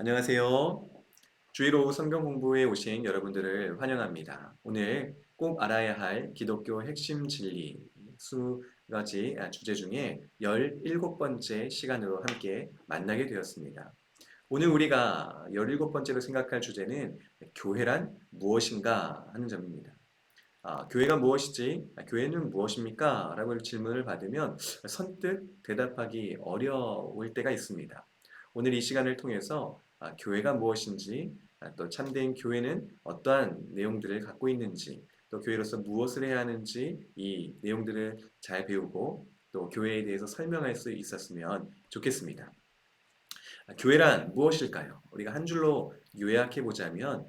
안녕하세요. 주일 오후 성경 공부에 오신 여러분들을 환영합니다. 오늘 꼭 알아야 할 기독교 핵심 진리 수 가지 주제 중에 17번째 시간으로 함께 만나게 되었습니다. 오늘 우리가 17번째로 생각할 주제는 교회란 무엇인가 하는 점입니다. 아, 교회가 무엇이지? 아, 교회는 무엇입니까? 라고 질문을 받으면 선뜻 대답하기 어려울 때가 있습니다. 오늘 이 시간을 통해서 아, 교회가 무엇인지, 아, 또 참된 교회는 어떠한 내용들을 갖고 있는지, 또 교회로서 무엇을 해야 하는지 이 내용들을 잘 배우고 또 교회에 대해서 설명할 수 있었으면 좋겠습니다. 아, 교회란 무엇일까요? 우리가 한 줄로 요약해 보자면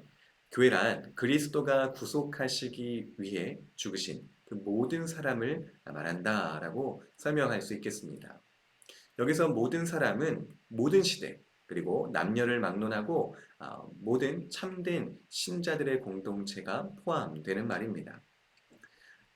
교회란 그리스도가 구속하시기 위해 죽으신 그 모든 사람을 말한다라고 설명할 수 있겠습니다. 여기서 모든 사람은 모든 시대 그리고 남녀를 막론하고 아, 모든 참된 신자들의 공동체가 포함되는 말입니다.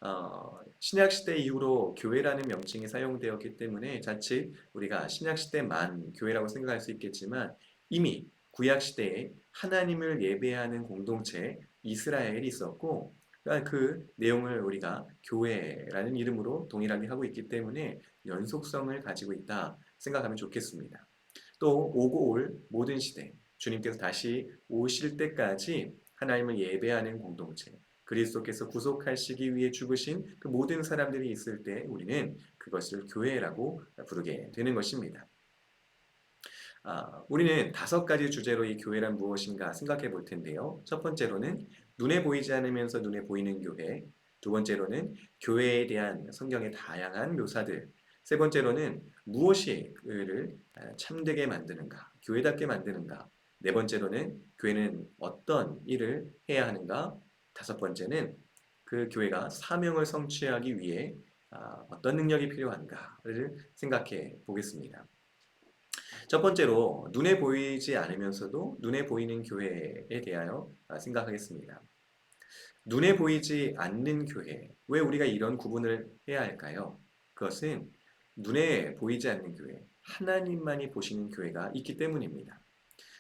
어, 신약 시대 이후로 교회라는 명칭이 사용되었기 때문에 자칫 우리가 신약 시대만 교회라고 생각할 수 있겠지만 이미 구약 시대에 하나님을 예배하는 공동체 이스라엘이 있었고 그러니까 그 내용을 우리가 교회라는 이름으로 동일하게 하고 있기 때문에 연속성을 가지고 있다 생각하면 좋겠습니다. 또 오고 올 모든 시대 주님께서 다시 오실 때까지 하나님을 예배하는 공동체 그리스도께서 구속하시기 위해 죽으신 그 모든 사람들이 있을 때 우리는 그것을 교회라고 부르게 되는 것입니다. 아, 우리는 다섯 가지 주제로 이 교회란 무엇인가 생각해 볼 텐데요. 첫 번째로는 눈에 보이지 않으면서 눈에 보이는 교회. 두 번째로는 교회에 대한 성경의 다양한 묘사들. 세 번째로는 무엇이 교회를 참되게 만드는가, 교회답게 만드는가. 네 번째로는 교회는 어떤 일을 해야 하는가. 다섯 번째는 그 교회가 사명을 성취하기 위해 아, 어떤 능력이 필요한가를 생각해 보겠습니다. 첫 번째로 눈에 보이지 않으면서도 눈에 보이는 교회에 대하여 생각하겠습니다. 눈에 보이지 않는 교회, 왜 우리가 이런 구분을 해야 할까요? 그것은 눈에 보이지 않는 교회, 하나님만이 보시는 교회가 있기 때문입니다.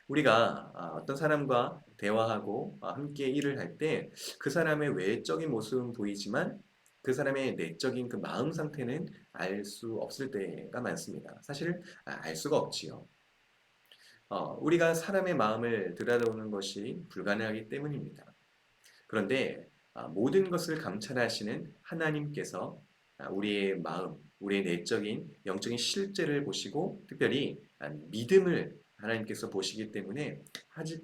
우리가 아, 어떤 사람과 대화하고 아, 함께 일을 할 때 그 사람의 외적인 모습은 보이지만 그 사람의 내적인 그 마음 상태는 알 수 없을 때가 많습니다. 사실 아, 알 수가 없지요. 어, 우리가 사람의 마음을 들여다보는 것이 불가능하기 때문입니다. 그런데 아, 모든 것을 감찰하시는 하나님께서 아, 우리의 마음, 우리의 내적인 영적인 실제를 보시고 특별히 믿음을 하나님께서 보시기 때문에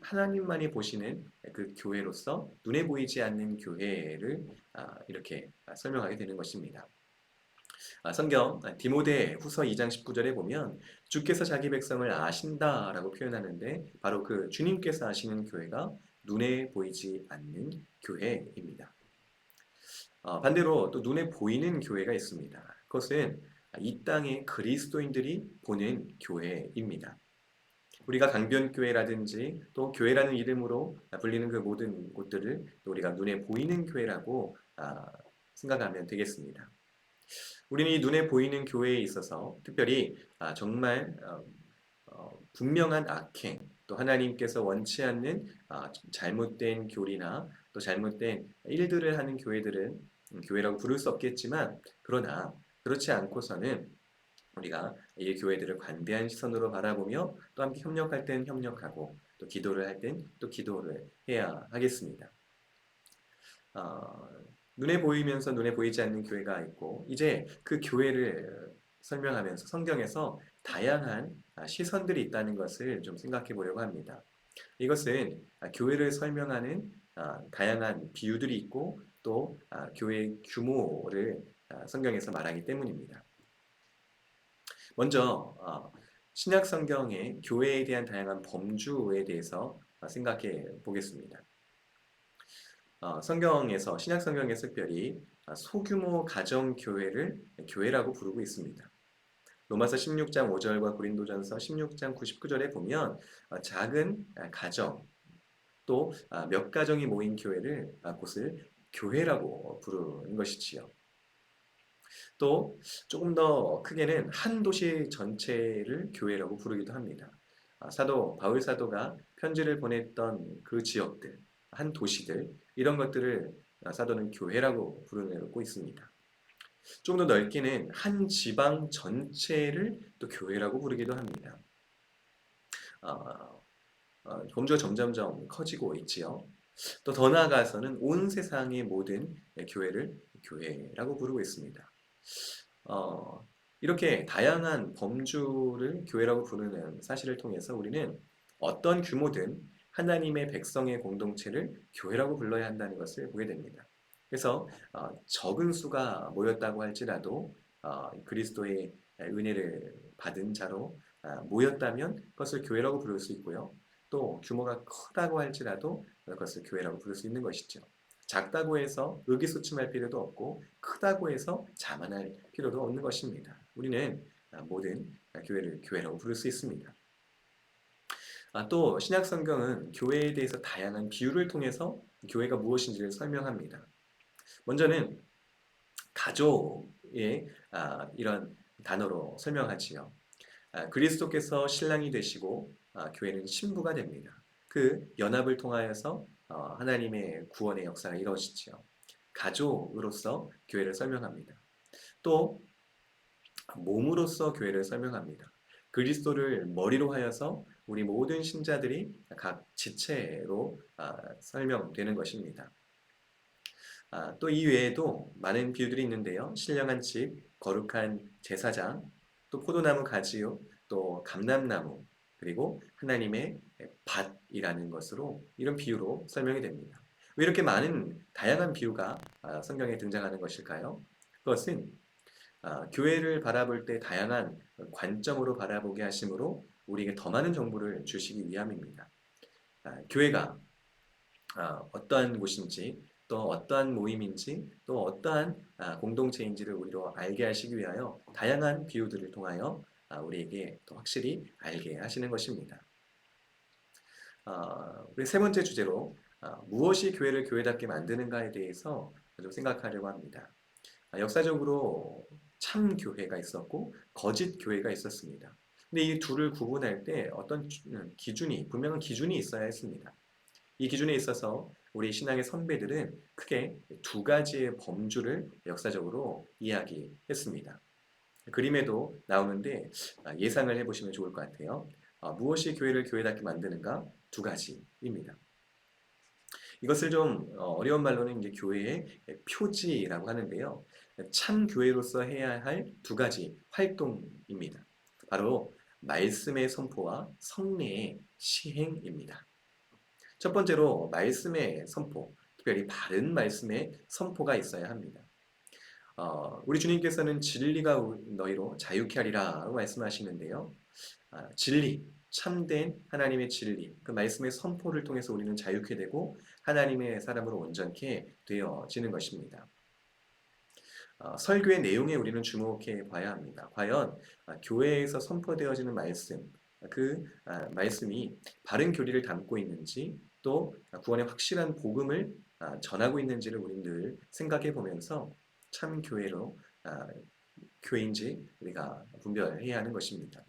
하나님만이 보시는 그 교회로서 눈에 보이지 않는 교회를 아, 이렇게 설명하게 되는 것입니다. 아, 성경 디모데 후서 2장 19절에 보면 주께서 자기 백성을 아신다라고 표현하는데 바로 그 주님께서 아시는 교회가 눈에 보이지 않는 교회입니다. 어, 반대로 또 눈에 보이는 교회가 있습니다. 그것은 이 땅의 그리스도인들이 보는 교회입니다. 우리가 강변교회라든지 또 교회라는 이름으로 불리는 그 모든 곳들을 우리가 눈에 보이는 교회라고 아, 생각하면 되겠습니다. 우리는 이 눈에 보이는 교회에 있어서 특별히 아, 정말 어, 어, 분명한 악행, 또 하나님께서 원치 않는 아, 잘못된 교리나 또 잘못된 일들을 하는 교회들은 음, 교회라고 부를 수 없겠지만 그러나 그렇지 않고서는 우리가 이 교회들을 관대한 시선으로 바라보며 또 함께 협력할 땐 협력하고 또 기도를 할 땐 또 기도를 해야 하겠습니다. 어, 눈에 보이면서 눈에 보이지 않는 교회가 있고 이제 그 교회를 설명하면서 성경에서 다양한 시선들이 있다는 것을 좀 생각해 보려고 합니다. 이것은 교회를 설명하는 아, 다양한 비유들이 있고 또 아, 교회 규모를 아, 성경에서 말하기 때문입니다. 먼저 어, 신약 성경의 교회에 대한 다양한 범주에 대해서 생각해 보겠습니다. 어, 성경에서 신약 성경에서 특별히 소규모 가정 교회를 교회라고 부르고 있습니다. 로마서 16장 5절과 고린도전서 16장 99절에 보면 어, 작은 가정 또 몇 가정이 모인 교회를 곳을 교회라고 부르는 것이지요. 또 조금 더 크게는 한 도시 전체를 교회라고 부르기도 합니다. 아, 사도 바울 사도가 편지를 보냈던 그 지역들, 한 도시들 이런 것들을 아, 사도는 교회라고 부르고 있습니다. 좀 더 넓게는 한 지방 전체를 또 교회라고 부르기도 합니다. 어, 어, 범주가 점점점 커지고 있지요. 또 더 나아가서는 온 세상의 모든 교회를 교회라고 부르고 있습니다. 어, 이렇게 다양한 범주를 교회라고 부르는 사실을 통해서 우리는 어떤 규모든 하나님의 백성의 공동체를 교회라고 불러야 한다는 것을 보게 됩니다. 그래서 어, 적은 수가 모였다고 할지라도 어, 그리스도의 은혜를 받은 자로 아, 모였다면 그것을 교회라고 부를 수 있고요. 또 규모가 크다고 할지라도 그것을 교회라고 부를 수 있는 것이죠. 작다고 해서 의기소침할 필요도 없고 크다고 해서 자만할 필요도 없는 것입니다. 우리는 모든 교회를 교회라고 부를 수 있습니다. 아, 또 신약 성경은 교회에 대해서 다양한 비유를 통해서 교회가 무엇인지를 설명합니다. 먼저는 가족의 아, 이런 단어로 설명하지요. 아, 그리스도께서 신랑이 되시고 교회는 신부가 됩니다. 그 연합을 통하여서 어, 하나님의 구원의 역사가 이루어지지요. 가족으로서 교회를 설명합니다. 또 몸으로서 교회를 설명합니다. 그리스도를 머리로 하여서 우리 모든 신자들이 각 지체로 아, 설명되는 것입니다. 아, 또 이 외에도 많은 비유들이 있는데요. 신령한 집, 거룩한 제사장, 또 포도나무 가지요, 또 감람나무, 그리고 하나님의 밭 이라는 것으로 이런 비유로 설명이 됩니다. 왜 이렇게 많은 다양한 비유가 아, 성경에 등장하는 것일까요? 그것은 아, 교회를 바라볼 때 다양한 관점으로 바라보게 하심으로 우리에게 더 많은 정보를 주시기 위함입니다. 아, 교회가 어떠한 곳인지 또 어떠한 모임인지 또 어떠한 공동체인지를 우리로 알게 하시기 위하여 다양한 비유들을 통하여 우리에게 더 확실히 알게 하시는 것입니다. 어, 우리 세 번째 주제로 어, 무엇이 교회를 교회답게 만드는가에 대해서 좀 생각하려고 합니다. 아, 역사적으로 참 교회가 있었고 거짓 교회가 있었습니다. 근데 이 둘을 구분할 때 어떤 음, 기준이 분명한 기준이 있어야 했습니다. 이 기준에 있어서 우리 신앙의 선배들은 크게 두 가지의 범주를 역사적으로 이야기했습니다. 그림에도 나오는데 아, 예상을 해보시면 좋을 것 같아요. 어, 무엇이 교회를 교회답게 만드는가? 두 가지입니다. 이것을 좀 어, 어려운 말로는 이제 교회의 표지라고 하는데요. 참 교회로서 해야 할 두 가지 활동입니다. 바로 말씀의 선포와 성례의 시행입니다. 첫 번째로 말씀의 선포, 특별히 바른 말씀의 선포가 있어야 합니다. 어, 우리 주님께서는 진리가 너희로 자유케 하리라고 말씀하시는데요. 아, 진리, 참된 하나님의 진리, 그 말씀의 선포를 통해서 우리는 자유케 되고 하나님의 사람으로 온전케 되어지는 것입니다. 어, 설교의 내용에 우리는 주목해 봐야 합니다. 과연 아, 교회에서 선포되어지는 말씀, 그 아, 말씀이 바른 교리를 담고 있는지 또 구원의 확실한 복음을 아, 전하고 있는지를 우리는 늘 생각해 보면서 참 교회로 아, 교회인지 우리가 분별해야 하는 것입니다.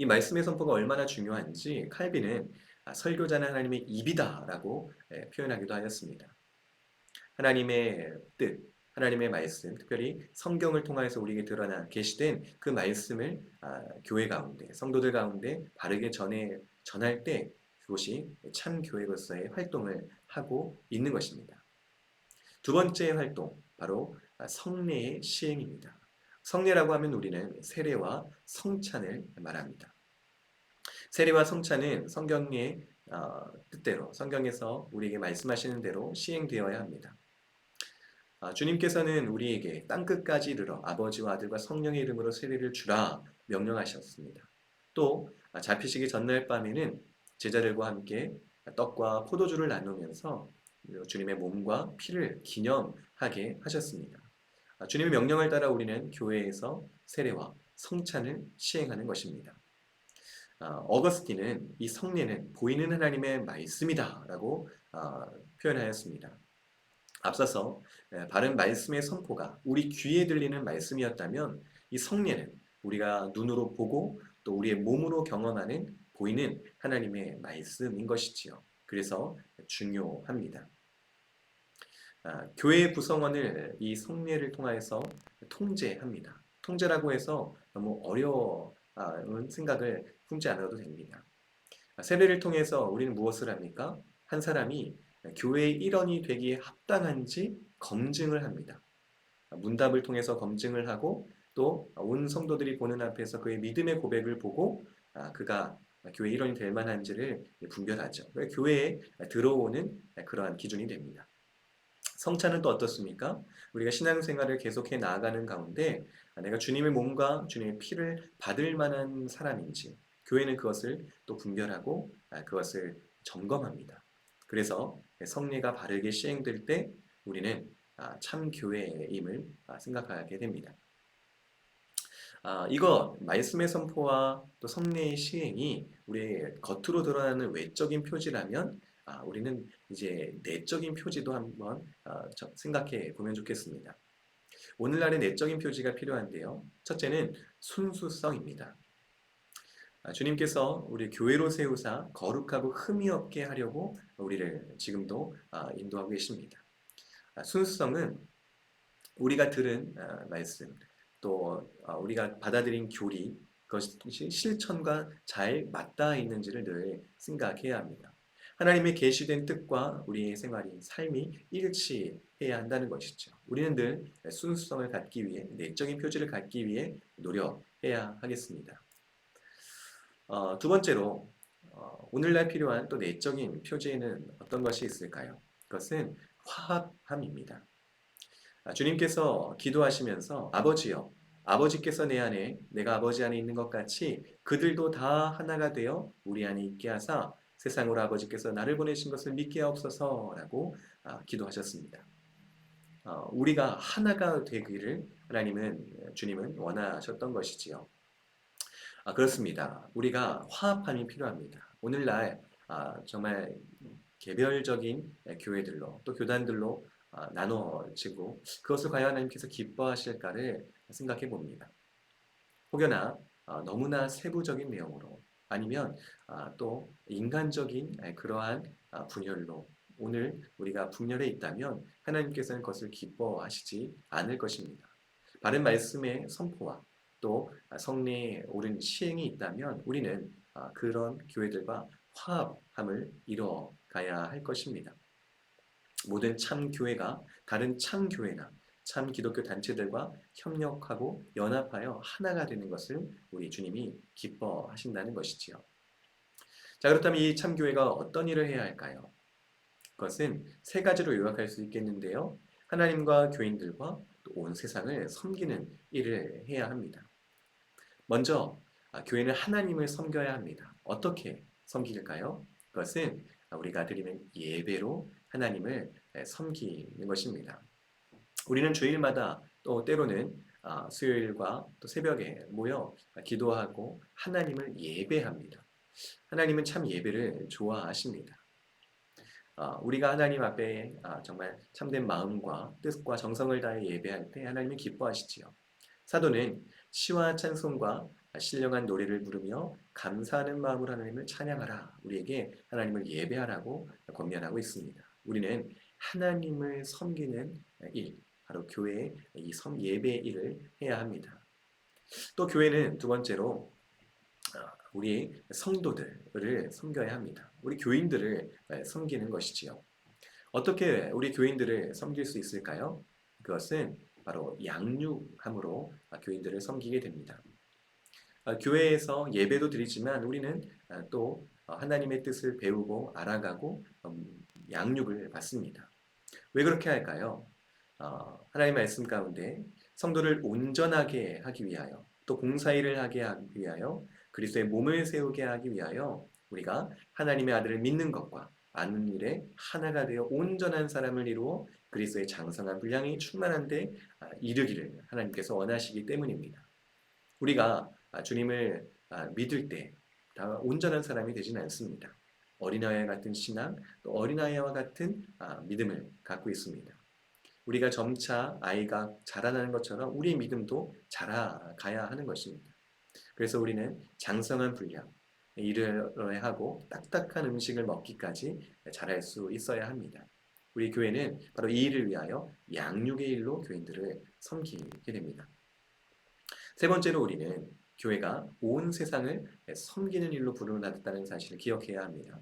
이 말씀의 선포가 얼마나 중요한지 칼빈은 아, 설교자는 하나님의 입이다라고 예, 표현하기도 하였습니다. 하나님의 뜻, 하나님의 말씀, 특별히 성경을 통하여서 우리에게 드러나 계시된 그 말씀을 아, 교회 가운데, 성도들 가운데 바르게 전해 전할 때 그것이 참 교회로서의 활동을 하고 있는 것입니다. 두 번째 활동, 바로 아, 성례의 시행입니다. 성례라고 하면 우리는 세례와 성찬을 말합니다. 세례와 성찬은 성경의 어, 뜻대로 성경에서 우리에게 말씀하시는 대로 시행되어야 합니다. 아, 주님께서는 우리에게 땅 끝까지 이르러 아버지와 아들과 성령의 이름으로 세례를 주라 명령하셨습니다. 또 아, 잡히시기 전날 밤에는 제자들과 함께 떡과 포도주를 나누면서 주님의 몸과 피를 기념하게 하셨습니다. 아, 주님의 명령을 따라 우리는 교회에서 세례와 성찬을 시행하는 것입니다. 아, 어거스틴은 이 성례는 보이는 하나님의 말씀이다 라고 아, 표현하였습니다. 앞서서 바른 말씀의 선포가 우리 귀에 들리는 말씀이었다면 이 성례는 우리가 눈으로 보고 또 우리의 몸으로 경험하는 보이는 하나님의 말씀인 것이지요. 그래서 중요합니다. 아, 교회 구성원을 이 성례를 통하여서 통제합니다. 통제라고 해서 너무 어려운 생각을 품지 않아도 됩니다. 아, 세례를 통해서 우리는 무엇을 합니까? 한 사람이 교회의 일원이 되기에 합당한지 검증을 합니다. 아, 문답을 통해서 검증을 하고 또 온 성도들이 보는 앞에서 그의 믿음의 고백을 보고 아, 그가 교회 일원이 될 만한지를 분별하죠. 교회에 들어오는 그러한 기준이 됩니다. 성찬은 또 어떻습니까? 우리가 신앙생활을 계속해 나아가는 가운데 내가 주님의 몸과 주님의 피를 받을 만한 사람인지 교회는 그것을 또 분별하고 그것을 점검합니다. 그래서 성례가 바르게 시행될 때 우리는 참 교회임을 생각하게 됩니다. 아, 이거 말씀의 선포와 또 성례의 시행이 우리의 겉으로 드러나는 외적인 표지라면 아, 우리는 이제 내적인 표지도 한번 아, 생각해 보면 좋겠습니다. 오늘날의 내적인 표지가 필요한데요. 첫째는 순수성입니다. 아, 주님께서 우리 교회로 세우사 거룩하고 흠이 없게 하려고 우리를 지금도 아, 인도하고 계십니다. 아, 순수성은 우리가 들은 아, 말씀, 또 어, 우리가 받아들인 교리 그것이 실천과 잘 맞닿아 있는지를 늘 생각해야 합니다. 하나님의 계시된 뜻과 우리의 생활이 삶이 일치해야 한다는 것이죠. 우리는 늘 순수성을 갖기 위해 내적인 표지를 갖기 위해 노력해야 하겠습니다. 어, 두 번째로 어, 오늘날 필요한 또 내적인 표지에는 어떤 것이 있을까요? 그것은 화합함입니다. 아, 주님께서 기도하시면서 아버지여 아버지께서 내 안에 내가 아버지 안에 있는 것 같이 그들도 다 하나가 되어 우리 안에 있게 하사 세상으로 아버지께서 나를 보내신 것을 믿게 하옵소서라고 아, 기도하셨습니다. 어, 우리가 하나가 되기를 하나님은 주님은 원하셨던 것이지요. 아, 그렇습니다. 우리가 화합함이 필요합니다. 오늘날 정말 개별적인 교회들로 또 교단들로 아, 나눠지고 그것을 과연 하나님께서 기뻐하실까를 생각해 봅니다. 혹여나 아, 너무나 세부적인 내용으로 아니면 아, 또 인간적인 그러한 분열로 오늘 우리가 분열해 있다면 하나님께서는 그것을 기뻐하시지 않을 것입니다. 바른 말씀의 선포와 또 성례에 옳은 시행이 있다면 우리는 그런 교회들과 화합함을 이뤄 가야 할 것입니다. 모든 참 교회가 다른 참 교회나 참 기독교 단체들과 협력하고 연합하여 하나가 되는 것을 우리 주님이 기뻐하신다는 것이지요. 자, 그렇다면 이 참교회가 어떤 일을 해야 할까요? 그것은 세 가지로 요약할 수 있겠는데요. 하나님과 교인들과 온 세상을 섬기는 일을 해야 합니다. 먼저 아, 교회는 하나님을 섬겨야 합니다. 어떻게 섬길까요? 그것은 우리가 드리는 예배로 하나님을 섬기는 것입니다. 우리는 주일마다 또 때로는 아, 수요일과 또 새벽에 모여 기도하고 하나님을 예배합니다. 하나님은 참 예배를 좋아하십니다. 아, 우리가 하나님 앞에 아, 정말 참된 마음과 뜻과 정성을 다해 예배할 때 하나님은 기뻐하시지요. 사도는 시와 찬송과 신령한 노래를 부르며 감사하는 마음으로 하나님을 찬양하라. 우리에게 하나님을 예배하라고 권면하고 있습니다. 우리는 하나님을 섬기는 일, 바로 교회의 이 예배 일을 해야 합니다. 또 교회는 두 번째로 어, 우리 성도들을 섬겨야 합니다. 우리 교인들을 섬기는 것이지요. 어떻게 우리 교인들을 섬길 수 있을까요? 그것은 바로 양육함으로 교인들을 섬기게 됩니다. 어, 교회에서 예배도 드리지만 우리는 어, 또 하나님의 뜻을 배우고 알아가고 음, 양육을 받습니다. 왜 그렇게 할까요? 어, 하나님 말씀 가운데 성도를 온전하게 하기 위하여 또 공사일을 하게 하기 위하여 그리스도의 몸을 세우게 하기 위하여 우리가 하나님의 아들을 믿는 것과 아는 일에 하나가 되어 온전한 사람을 이루어 그리스도의 장성한 분량이 충만한데 아, 이르기를 하나님께서 원하시기 때문입니다. 우리가 아, 주님을 아, 믿을 때 다 온전한 사람이 되지는 않습니다. 어린아이 같은 신앙, 또 어린아이와 같은 아, 믿음을 갖고 있습니다. 우리가 점차 아이가 자라나는 것처럼 우리의 믿음도 자라가야 하는 것입니다. 그래서 우리는 장성한 분량, 이르러야 하고 딱딱한 음식을 먹기까지 잘할 수 있어야 합니다. 우리 교회는 바로 이 일을 위하여 양육의 일로 교인들을 섬기게 됩니다. 세 번째로 우리는 교회가 온 세상을 섬기는 일로 부름을 받았다는 사실을 기억해야 합니다.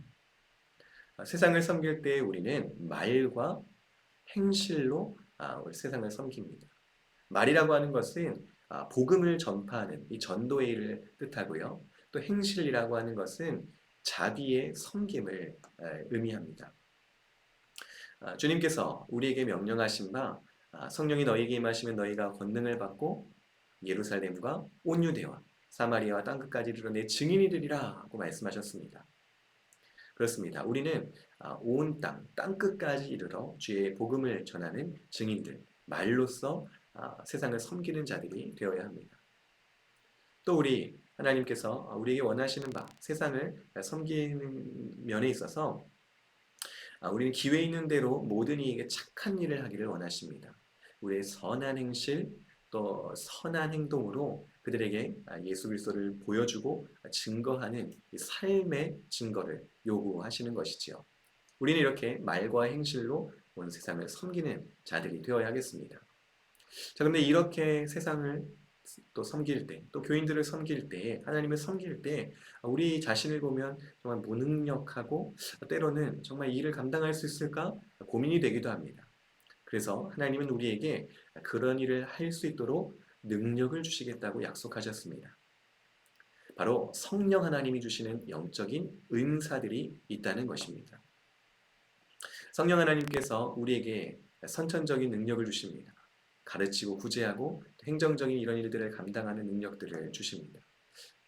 세상을 섬길 때 우리는 말과 행실로 아, 우리 세상을 섬깁니다. 말이라고 하는 것은 아, 복음을 전파하는 이 전도의 일을 뜻하고요. 또 행실이라고 하는 것은 자비의 섬김을 에, 의미합니다. 아, 주님께서 우리에게 명령하신 바 아, 성령이 너희에게 임하시면 너희가 권능을 받고 예루살렘과 온 유대와 사마리아와 땅끝까지 이르러 내 증인이 되리라 고 말씀하셨습니다. 그렇습니다. 우리는 아, 온 땅, 땅 끝까지 이르러 주의 복음을 전하는 증인들, 말로써 아, 세상을 섬기는 자들이 되어야 합니다. 또 우리 하나님께서 우리에게 원하시는 바 세상을 섬기는 면에 있어서 아, 우리는 기회 있는 대로 모든 이에게 착한 일을 하기를 원하십니다. 우리의 선한 행실 또 선한 행동으로 그들에게 예수 그리스도를 보여주고 증거하는 삶의 증거를 요구하시는 것이지요. 우리는 이렇게 말과 행실로 온 세상을 섬기는 자들이 되어야 하겠습니다. 자, 근데 이렇게 세상을 또 섬길 때, 또 교인들을 섬길 때, 하나님을 섬길 때, 우리 자신을 보면 정말 무능력하고 때로는 정말 이 일을 감당할 수 있을까 고민이 되기도 합니다. 그래서 하나님은 우리에게 그런 일을 할 수 있도록 능력을 주시겠다고 약속하셨습니다. 바로 성령 하나님이 주시는 영적인 은사들이 있다는 것입니다. 성령 하나님께서 우리에게 선천적인 능력을 주십니다. 가르치고 구제하고 행정적인 이런 일들을 감당하는 능력들을 주십니다.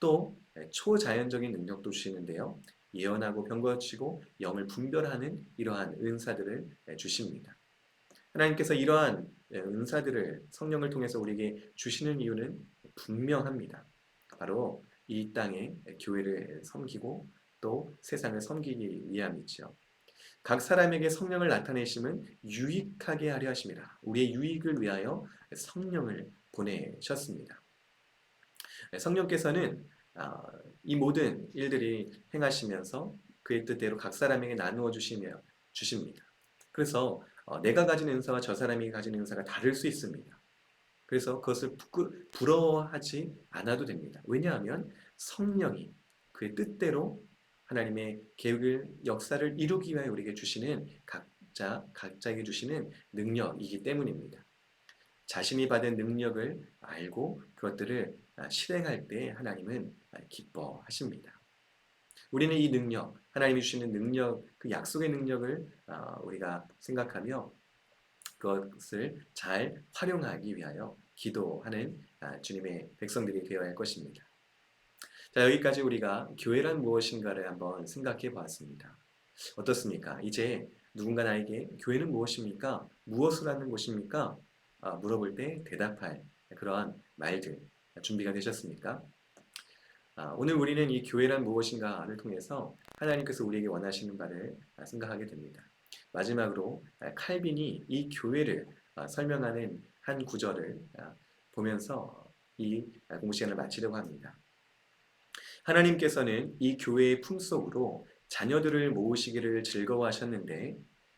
또 초자연적인 능력도 주시는데요. 예언하고 병거치고 영을 분별하는 이러한 은사들을 주십니다. 하나님께서 이러한 은사들을 성령을 통해서 우리에게 주시는 이유는 분명합니다. 바로 이 땅에 교회를 섬기고 또 세상을 섬기기 위함이죠. 각 사람에게 성령을 나타내심은 유익하게 하려 하심이라. 우리의 유익을 위하여 성령을 보내셨습니다. 성령께서는 아, 이 모든 일들이 행하시면서 그의 뜻대로 각 사람에게 나누어 주시며 주십니다. 그래서 어, 내가 가진 은사와 저 사람이 가진 은사가 다를 수 있습니다. 그래서 그것을 부러워하지 않아도 됩니다. 왜냐하면 성령이 그의 뜻대로 하나님의 계획을 역사를 이루기 위하여 우리에게 주시는 각자 각자에게 주시는 능력이기 때문입니다. 자신이 받은 능력을 알고 그것들을 아, 실행할 때 하나님은 아, 기뻐하십니다. 우리는 이 능력, 하나님이 주시는 능력, 그 약속의 능력을 아, 우리가 생각하며 그것을 잘 활용하기 위하여 기도하는 주님의 백성들이 되어야 할 것입니다. 자, 여기까지 우리가 교회란 무엇인가를 한번 생각해 보았습니다. 어떻습니까? 이제 누군가 나에게 교회는 무엇입니까? 무엇을 하는 곳입니까? 아, 물어볼 때 대답할 그러한 말들 준비가 되셨습니까? 아, 오늘 우리는 이 교회란 무엇인가를 통해서 하나님께서 우리에게 원하시는 바를 생각하게 됩니다. 마지막으로 칼빈이 이 교회를 아, 설명하는 한 구절을 아, 보면서 이 공부 시간을 마치려고 합니다. 하나님께서는 이 교회의 품속으로 자녀들을 모으시기를 즐거워하셨는데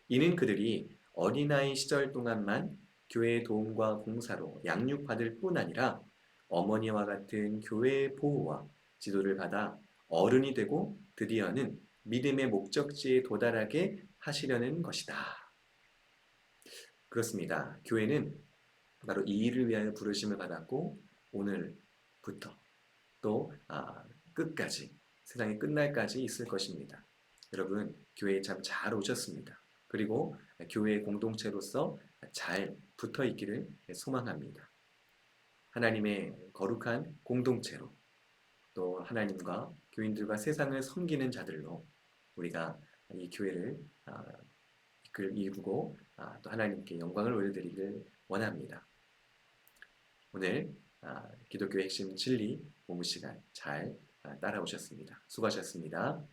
이는 그들이 어린아이 시절 동안만 교회의 도움과 공사로 양육받을 뿐 아니라 어머니와 같은 교회의 보호와 지도를 받아 어른이 되고 드디어는 믿음의 목적지에 도달하게 하시려는 것이다. 그렇습니다. 교회는 바로 이 일을 위하여 부르심을 받았고 오늘부터 또 아, 끝까지 세상이 끝날까지 있을 것입니다. 여러분 교회에 참 잘 오셨습니다. 그리고 교회의 공동체로서 잘 붙어 있기를 소망합니다. 하나님의 거룩한 공동체로 또 하나님과 교인들과 세상을 섬기는 자들로 우리가 이 교회를 아, 이끌고 아, 또 하나님께 영광을 올려드리길 원합니다. 오늘 아, 기독교 핵심 진리 공부 시간 잘 따라오셨습니다. 수고하셨습니다.